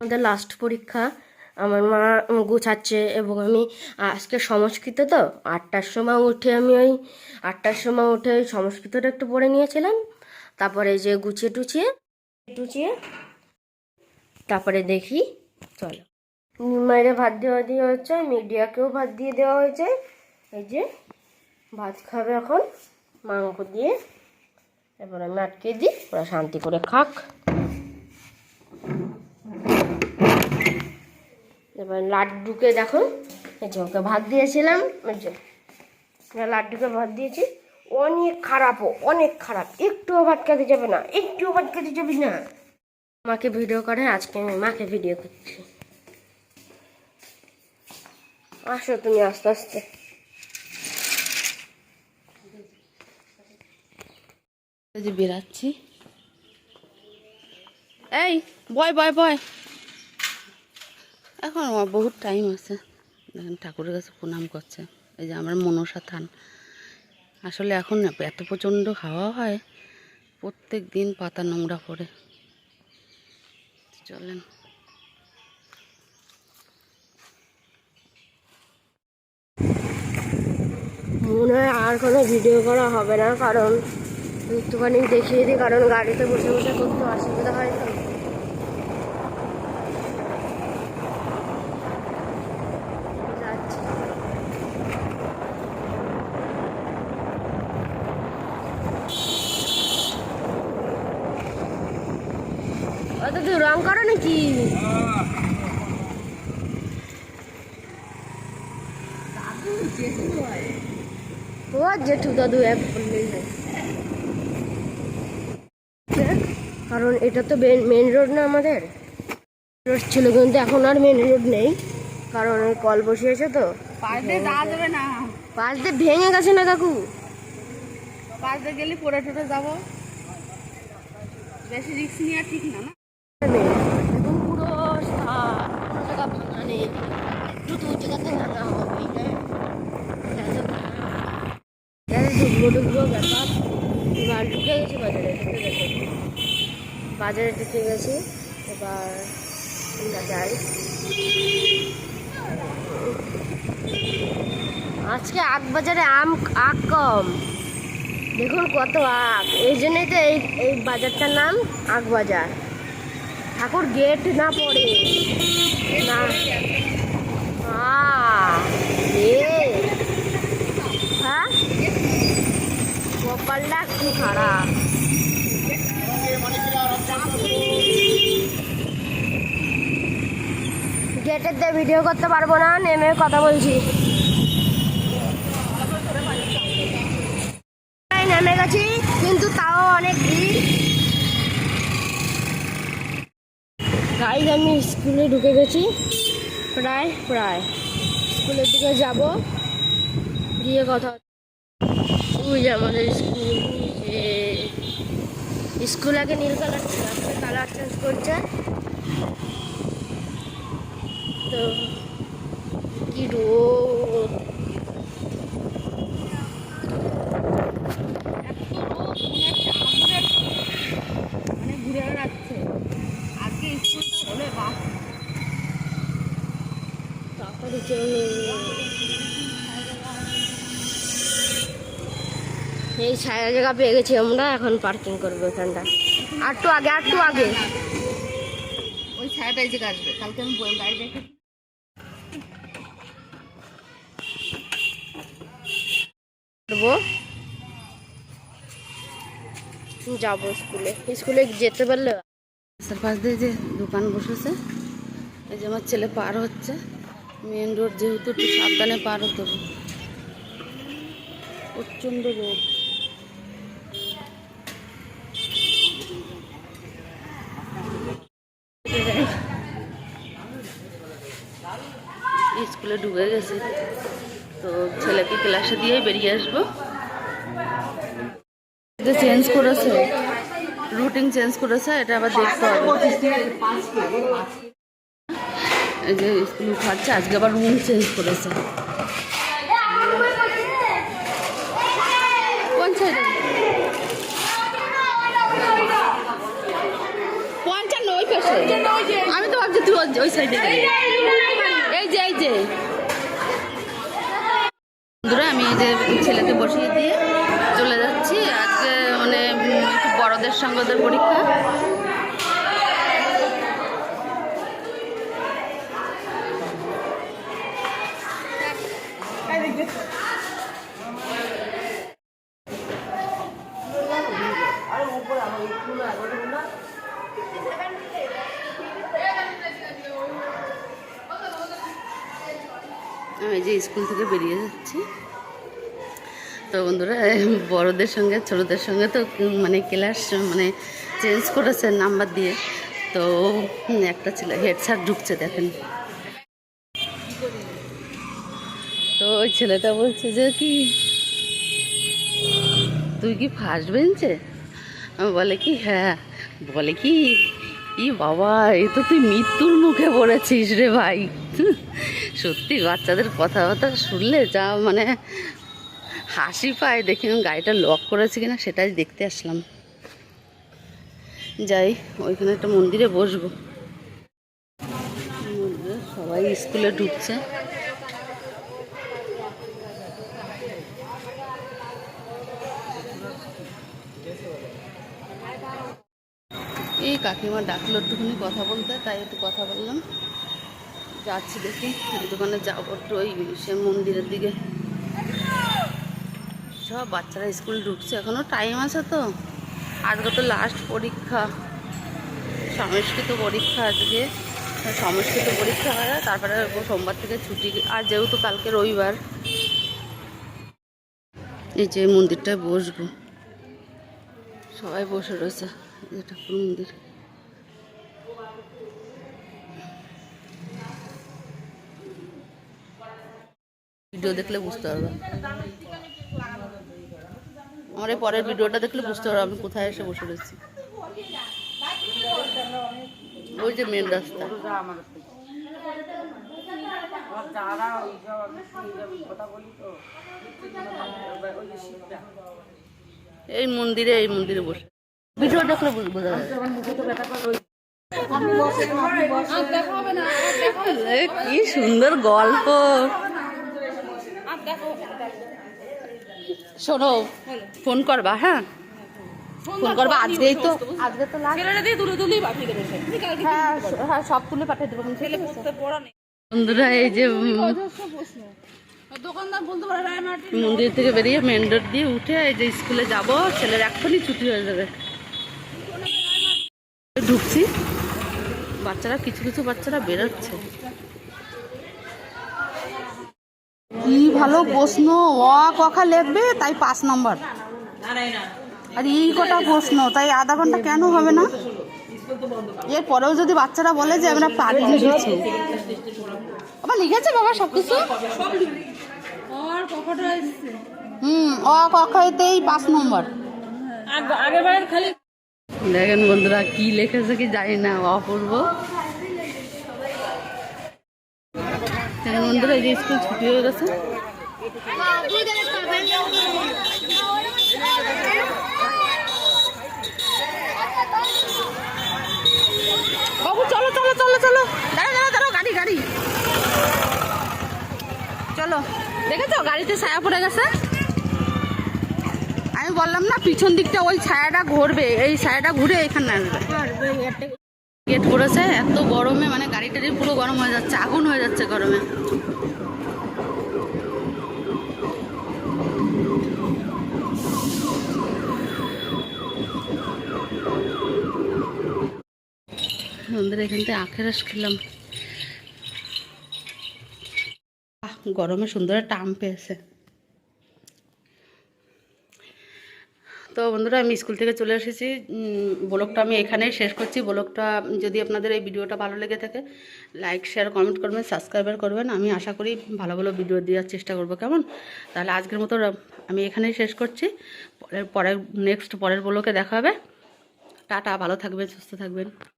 আমাদের লাস্ট পরীক্ষা। আমার মা গুছাচ্ছে এবং আমি, আজকে সংস্কৃত তো, আটটার সময় উঠে আমি ওই, আটটার সময় উঠে ওই সংস্কৃতটা একটু পড়ে নিয়েছিলাম। তারপরে যে গুছিয়ে টুচিয়ে টুচিয়ে তারপরে দেখি, চলো। মায়ের ভাত দেওয়া দিয়ে হয়েছে মিডিয়াকেও ভাত দিয়ে দেওয়া হয়েছে। এই যে, ভাত খাবে এখন, মাংস দিয়ে। এবার আমি আটকে দিই, ওরা শান্তি করে খাক। এবার লাড্ডুকে দেখো। এই যে ওকে ভাত দিয়েছিলাম, এই যে। লাড্ডুকে ভাত দিয়েছি। অনেক খারাপও, অনেক খারাপ। একটুও ভাত খেতে যাবে না, একটুও ভাত খেতে যাবি না। মাকে ভিডিও করে, আজকে আমি মাকে ভিডিও করছি। আসো তুমি আস্তে আস্তে। বেরাচ্ছি। এই, বয় বয় বয়। এখন আমার বহুত টাইম আছে। দেখেন ঠাকুরের কাছে প্রণাম করছে। এই যে আমার মনসা থান। আসলে এখন এত প্রচণ্ড হাওয়া হয়, প্রত্যেক দিন পাতা নোংরা পড়ে। চলেন। মনে হয় আর কোনো ভিডিও করা হবে না, কারণ একটুখানি দেখিয়ে দিই, কারণ গাড়িতে বসে বসে করতে অসুবিধা হয়। তো যাচ্ছি। তুই রং করো নাকি? ও জেঠু দাদু এক বললেই কারণ এটা তো মেন রোড না আমাদের। রোড ছিল কিন্তু এখন আর মেন রোড নেই। কারণ ওই কল বসিয়েছে তো। পাশ যাওয়া যাবে না। পাশ দিয়ে ভেঙে গেছে না কাকু? পাশ দিয়ে গেলে পড়ে টুটে যাব। বেশি রিক্স নেওয়া ঠিক না না। এবার ঢুকে বাজারে ঢুকে গেছি বাজারে ঢুকে এবার যাই আজকে আগ বাজারে আম আগ কম। দেখুন কত আগ এই জন্যই তো এই এই বাজারটার নাম আগ বাজার ঠাকুর গেট না পড়ে। না। এ। হ্যাঁ? কপালটা কি খারাপ? গেটের দিয়ে ভিডিও করতে পারব না, নেমে কথা বলছি এই নেমে গেছি কিন্তু তাও অনেক ভিড় গাইজ আমি স্কুলে ঢুকে গেছি। প্রায় প্রায়। স্কুলের দিকে যাব। গিয়ে কথা ওই আমাদের স্কুল স্কুল আগে নীল কালার ছিল কালার চেঞ্জ করছে। তো, কি রোদ। এই ছায়া জায়গা পেয়ে গেছি আমরা, এখন পার্কিং করব এখানটা। একটু আগে একটু আগে। ওই ছায়াটা এই যে আসবে। কালকে আমি বাইরে দেখে যাব স্কুলে। স্কুলে যেতে পারলে পাশ দিয়ে যে দোকান বসেছে, এই যে আমার ছেলে পার হচ্ছে। মেন রোড যেহেতু একটু সাবধানে পার হতে প্রচণ্ড রোদ। স্কুলে ঢুকে গেছে। তো ছেলেকে ক্লাসে দিয়ে বেরিয়ে আসব। চেঞ্জ করেছে। রুটিন চেঞ্জ করেছে, এটা আবার দেখতে হবে। যে স্কুল উঠাচ্ছে আজকে আবার রুম চেঞ্জ করেছে। আমি তো ভাবছি তুই ওই সাইডে বড়দের সঙ্গে পরীক্ষা। আমি যে স্কুল থেকে বেরিয়ে যাচ্ছি। তো বন্ধুরা বড়দের সঙ্গে, ছোটদের সঙ্গে তো মানে ক্লাস মানে চেঞ্জ করেছে নাম্বার দিয়ে। তো একটা ছিল হেড স্যার ঢুকছে, দেখেন। তো ওই ছেলেটা বলছে যে কি, তুই কি ফার্স্ট বেঞ্চে বলে কি হ্যাঁ। বলে কি, ই বাবা, এ তো তুই মৃত্যুর মুখে পড়েছিস রে ভাই। সত্যি, বাচ্চাদের কথাবার্তা শুনলে যা মানে হাসি পায় দেখি গাড়িটা লক করেছে কিনা সেটাই দেখতে আসলাম। যাই, ওইখানে একটা মন্দিরে বসবো। সবাই স্কুলে ঢুকছে। এই কাকিমা ডাকলো একটুখানি কথা বলতে, তাই একটু কথা বললাম। যাচ্ছি দেখি দোকানে যাব একটু ওই সে মন্দিরের দিকে। সব বাচ্চারা স্কুল ঢুকছে, এখনও টাইম আছে তো। আজকে তো লাস্ট পরীক্ষা। সংস্কৃত পরীক্ষা আজকে। সংস্কৃত পরীক্ষা হয় তারপরে সোমবার থেকে ছুটি। আর যেহেতু কালকে রবিবার, এই যে মন্দিরটায় বসবো। সবাই বসে রয়েছে যে ঠাকুর মন্দির। ভিডিও দেখলে বুঝতে পারবে। আমার এই পরের ভিডিওটা দেখলে বুঝতে পারবে আমি কোথায় এসে বসে রয়েছি। ওই যে মেন রাস্তা। এই মন্দিরে এই মন্দিরে বসে। ভিডিও দেখলে বুঝ- বোঝা যাবে। কি সুন্দর গল্প। শোনো ফোন করবা হ্যাঁ? ফোন করবা আজকেই তো আজকে তো। হ্যাঁ হ্যাঁ সব তুলে পাঠিয়ে দেবো ছেলে বন্ধুরা এই যে মন্দির থেকে বেরিয়ে মেন রোড দিয়ে উঠে এই যে স্কুলে যাব ছেলের এক্ষুনি ছুটি হয়ে যাবে। ঢুকছি। বাচ্চারা কিছু কিছু বাচ্চারা বেরোচ্ছে। কি ভালো প্রশ্ন? অ কখা লিখবে তাই পাঁচ নম্বর। আর এই কটা প্রশ্ন তাই আধা ঘণ্টা কেন হবে না? এর পরেও যদি বাচ্চারা বলে যে আমরা পারিনি কিছু আবার লিখেছে বাবা সব কিছু হুম অ কখাতেই পাঁচ নম্বর। দেখেন বন্ধুরা কি লিখেছে কি জানি না অপূর্ব। দেখেন বন্ধুরা যে স্কুল ছুটি হয়ে গেছে। বাবু, চলো চলো চলো চলো। দাঁড়া দাঁড়া দাঁড়াও, গাড়ি গাড়ি। চলো। দেখেছ, গাড়িতে ছায়া পড়ে গেছে? আমি বললাম না, পিছন দিকটা ওই ছায়াটা ঘুরবে, এই ছায়াটা ঘুরে এখানে আসবে। গেট পড়েছে, এত গরমে মানে গাড়ি টাড়ি পুরো গরম হয়ে যাচ্ছে, আগুন হয়ে যাচ্ছে গরমে। আমাদের এখান থেকে আখের রস খেলাম। গরমে সুন্দর আম পেয়েছে। তো বন্ধুরা, আমি স্কুল থেকে চলে এসেছি। ব্লগটা আমি এখানেই শেষ করছি। ব্লগটা, যদি আপনাদের এই ভিডিওটা ভালো লেগে থাকে লাইক শেয়ার কমেন্ট করবেন সাবস্ক্রাইবার করবেন। আমি আশা করি ভালো ভালো ভিডিও দেওয়ার চেষ্টা করব। কেমন? তাহলে আজকের মতো আমি এখানেই শেষ করছি। পরের পরের নেক্সট পরের ব্লগে দেখা হবে। টাটা, ভালো থাকবেন, সুস্থ থাকবেন।